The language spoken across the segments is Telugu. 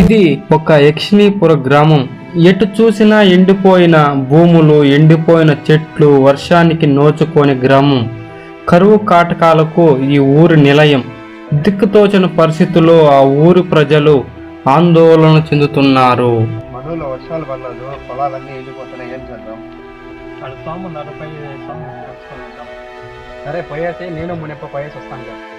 ఇది ఒక యక్షిణీపుర గ్రామం. ఎటు చూసినా ఎండిపోయిన భూములు ఎండిపోయిన చెట్లు వర్షానికి నోచుకోని గ్రామం. కరువు కాటకాలకు ఈ ఊరి నిలయం. దిక్కుతోచని పరిస్థితుల్లో ఆ ఊరి ప్రజలు ఆందోళన చెందుతున్నారు. మనూలో వర్షాలు పడలేదు పొలాలన్నీ వెళ్ళిపోతున్నాయి ఏం చేద్దాం? వాళ్ళు సాము నలభై సరే పోయేసి నేను మునిప పోయేసి వస్తాను కదా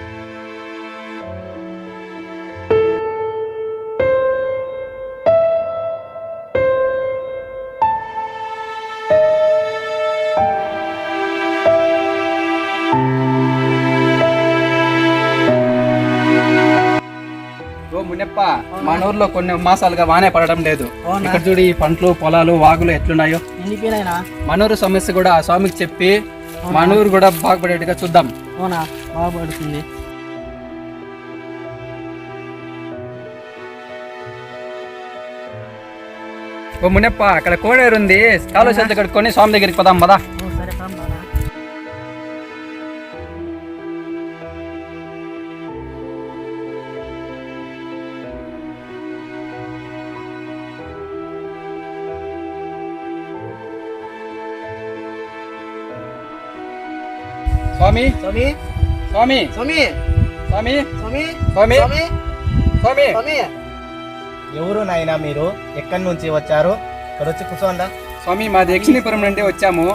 మునప్ప మన ఊర్లో కొన్ని మాసాలుగా వానే పడడం లేదు. ఇక్కడ చూడు ఈ పంటలు పొలాలు వాగులు ఎట్లున్నాయో. మనూరు సమస్య కూడా ఆ స్వామికి చెప్పి మనూరు కూడా బాగుపడేట్టుగా చూద్దాం. అవునా? బాగుపడుతుంది. ఓ మునప్ప అక్కడ కోడేరు ఉంది కాలువ చెంత కడుక్కొని స్వామి దగ్గరికి పోదాం పదా. స్వామి స్వామి స్వామి స్వామి స్వామి స్వామి స్వామి స్వామి స్వామి ఎవరు నాయనా మీరు ఎక్కడి నుంచి వచ్చారు ఇక్కడ వచ్చి కూర్చోండా స్వామి మా దక్షిణీపురం నుండి వచ్చాము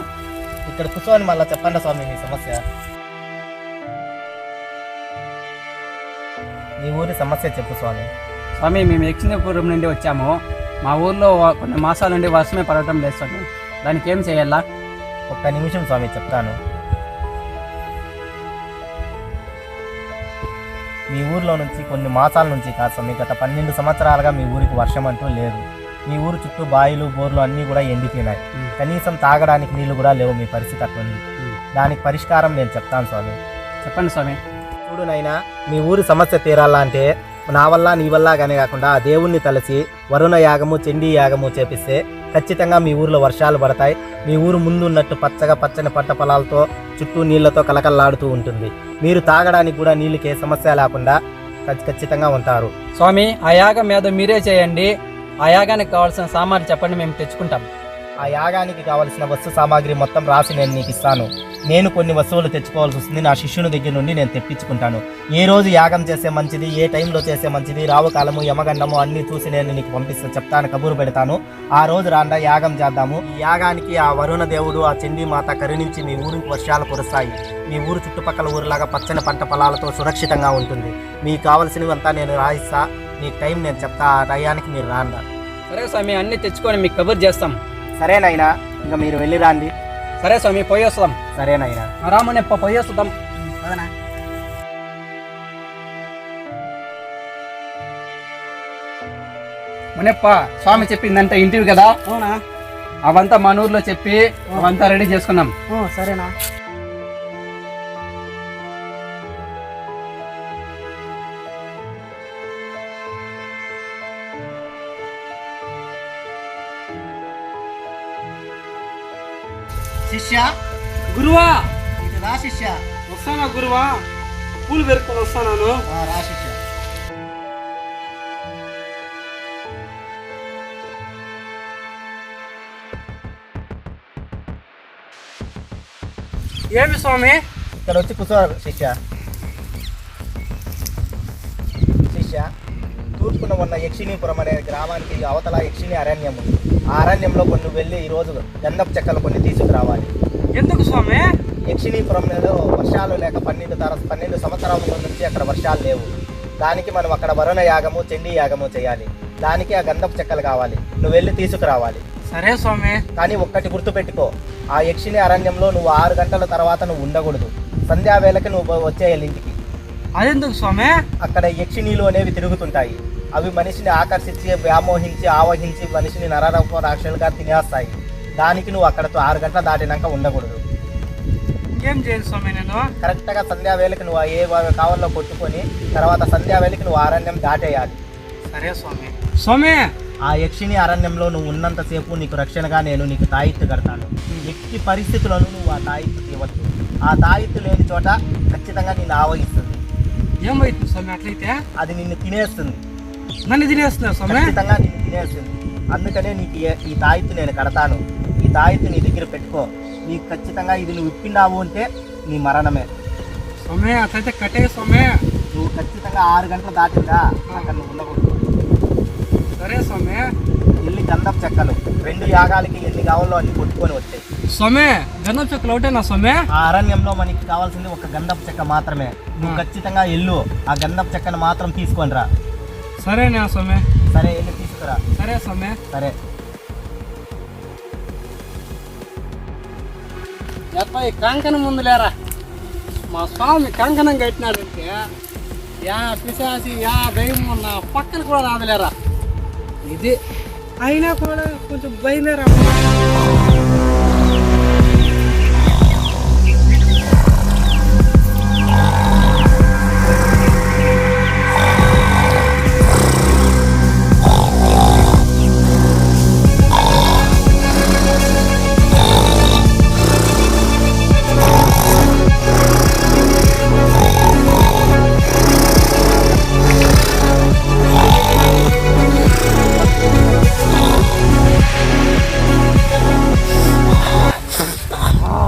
ఇక్కడ కూర్చోని మళ్ళీ చెప్పండి స్వామి మీ సమస్య మీ ఊరి సమస్య చెప్పు స్వామి స్వామి మేము దక్షిణీపురం నుండి వచ్చాము మా ఊర్లో కొన్ని మాసాల నుండి వర్షమే పడటం లేదు స్వామి దానికి ఏం చేయాలా ఒక్క నిమిషం స్వామి చెప్తాను మీ ఊర్లో నుంచి కొన్ని మాసాల నుంచి కాదు స్వామి గత పన్నెండు సంవత్సరాలుగా మీ ఊరికి వర్షం అంటూ లేదు. మీ ఊరు చుట్టూ బాయిలు బోర్లు అన్నీ కూడా ఎండిపోయినాయి. మ్. కనీసం తాగడానికి నీళ్ళు కూడా లేవు మీ పరిస్థితి అట్లుంది. మ్. దానికి పరిష్కారం నేను చెప్తాను స్వామి. చెప్పండి స్వామి. చూడు నైనా మీ ఊరి సమస్య తీరాలంటే నా వల్ల నీ వల్ల కానీ కాకుండా ఆ దేవుణ్ణి తలసి వరుణ యాగము చండీ యాగము చేపిస్తే ఖచ్చితంగా మీ ఊర్లో వర్షాలు పడతాయి. మీ ఊరు ముందు ఉన్నట్టు పచ్చగా పచ్చని పంట పొలాలతో చుట్టూ నీళ్ళతో కలకల్లాడుతూ ఉంటుంది. మీరు తాగడానికి కూడా నీళ్ళకి ఏ సమస్య లేకుండా ఖచ్చితంగా ఉంటారు. స్వామి ఆ యాగం ఏదో మీరే చేయండి. ఆ యాగానికి కావాల్సిన సామాన్లు చెప్పండి మేము తెచ్చుకుంటాం. ఆ యాగానికి కావలసిన వస్తు సామాగ్రి మొత్తం రాసి నేను నీకు ఇస్తాను. నేను కొన్ని వస్తువులు తెచ్చుకోవాల్సి వస్తుంది. నా శిష్యుని దగ్గర నుండి నేను తెప్పించుకుంటాను. ఏ రోజు యాగం చేసే మంచిది ఏ టైంలో చేసే మంచిది రావు కాలము యమగండము అన్ని చూసి నేను నీకు పంపిస్తాను చెప్తాను కబురు పెడతాను. ఆ రోజు రాండా యాగం చేద్దాము. ఈ యాగానికి ఆ వరుణ దేవుడు ఆ చండీ మాత కరుణించి మీ ఊరికి వర్షాలు కురుస్తాయి. మీ ఊరు చుట్టుపక్కల ఊరిలాగా పచ్చని పంట పొలాలతో సురక్షితంగా ఉంటుంది. మీకు కావలసినవి అంతా నేను రాయిస్తా. మీకు టైం నేను చెప్తా. ఆ టయానికి మీరు రాండా. సరే స్వామి అన్ని తెచ్చుకొని మీకు కబుర్ చేస్తాం. సరేనైనా ఇంకా మీరు వెళ్ళి రాండి. సరే స్వామి పోయి వస్తాం. సరేనైనా రామునప్ప పోయి వస్తాం. అవునా మునప్ప స్వామి చెప్పిందంటే ఇంటివి కదా? అవునా? అవంతా మన ఊర్లో చెప్పి అవంతా రెడీ చేసుకున్నాం. ఓ సరేనా? శిష్య? గురువా! ఇది రా శిష్య. వస్తానా గురువా? పూలు పెరుకొని వస్తాను ఆ, రా శిష్య. ఏమి స్వామి? ఇక్కడ వచ్చి కూర్చో శిష్య శిష్య. తూర్పున ఉన్న యక్షిణీపురం అనే గ్రామానికి అవతల యక్షిణి అరణ్యం ఉంది. ఆ అరణ్యంలో కొన్ని వెళ్ళి ఈరోజు గంధపు చెక్కలు కొన్ని తీసుకురావాలి. ఎందుకు స్వామి? యక్షిణీపురంలో వర్షాలు లేక పన్నెండు తర పన్నెండు సంవత్సరాల నుంచి అక్కడ వర్షాలు లేవు. దానికి మనం అక్కడ వరుణ యాగము చండీ యాగము చేయాలి. దానికి ఆ గంధపు చెక్కలు కావాలి. నువ్వు వెళ్ళి తీసుకురావాలి. సరే స్వామి. కానీ ఒక్కటి గుర్తుపెట్టుకో. ఆ యక్షిణి అరణ్యంలో నువ్వు ఆరు గంటల తర్వాత నువ్వు ఉండకూడదు. సంధ్యావేళకి నువ్వు వచ్చేయాలి ఇంటికి. అదెందుకు స్వామి? అక్కడ యక్షిణీలు అనేవి తిరుగుతుంటాయి. అవి మనిషిని ఆకర్షించి వ్యామోహించి ఆవహించి మనిషిని నరరూప రాక్షలుగా తినేస్తాయి. దానికి నువ్వు అక్కడ ఆరు గంటల దాటినాక ఉండకూడదు. ఏం చేయాలి స్వామి నేను? కరెక్ట్గా సంధ్యావేళకి నువ్వు ఏ కావల్లో కొట్టుకొని తర్వాత సంధ్యావేళకి నువ్వు అరణ్యం దాటేయాలి. సరే స్వామి. స్వామి! ఆ యక్షిణి అరణ్యంలో నువ్వు ఉన్నంతసేపు నీకు రక్షణగా నేను నీకు తాయిత్తు కడతాను. ఎట్టి పరిస్థితులను నువ్వు ఆ తాయిత్తు తీయవచ్చు ఆ తాయిత్తు లేని చోట ఖచ్చితంగా నిన్ను ఆవహిస్తుంది. ఏమైతుంది స్వామి అట్లయితే? అది నిన్ను తినేస్తుంది. నన్ను తినేస్తున్నావు స్వామి? ఖచ్చితంగా నీకు తినేస్తుంది అందుకనే నీకు ఏ- ఈ తాయిత్తు నేను కడతాను. ఈ తాయిత్తు నీ దగ్గర పెట్టుకో. నీకు ఖచ్చితంగా ఇది నువ్వు విప్పినావు అంటే నీ మరణమే. స్వామి అట్లయితే కట్టే స్వామి. నువ్వు ఖచ్చితంగా ఆరు గంటలు దాటిందా? అక్కడ నువ్వు ఉండకూడదు. సరే స్వామి. ఎల్లి గంధం చెక్కలు? రెండు యాగాలకి ఎన్ని కావాలో అన్ని కొట్టుకొని వచ్చాయి? స్వామి గంధం చెక్కలు ఒకటేనా స్వామి? ఆ అరణ్యంలో మనకి కావాల్సింది ఒక గంధపు చెక్క మాత్రమే. నువ్వు ఖచ్చితంగా ఎల్లు. ఆ గంధపు చెక్కను మాత్రం తీసుకొని రా. సరేనా స్వామి. సరే వెళ్ళి తీసుకురా. సరే స్వామి. సరే. ఎప్పై కంకణం ముందు లేరా? మా స్వామి కంకణం కట్టినాడంటే యా పిశాసి యా దయ్యం ఉన్న పక్కన కూడా రాదులేరా? ఇది అయినా కూడా కొంచెం బయలుదేరా.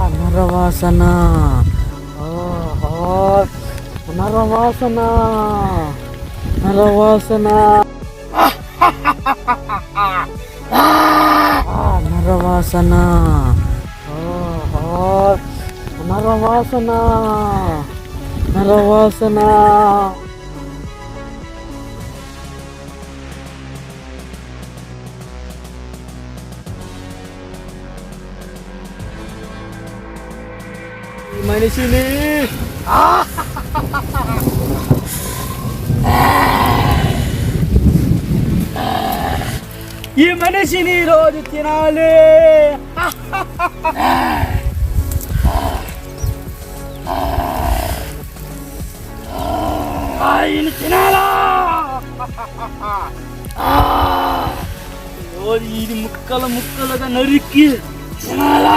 నరవాసన నరవాసన నరవాసన నరవాసన నరవాసన నరవాసన మనిషిని ఈ మనిషిని రోజు తినాలి ఆయన తినాలా రోజు ఇది ముక్కలు ముక్కలుగా నరికి. తినాలా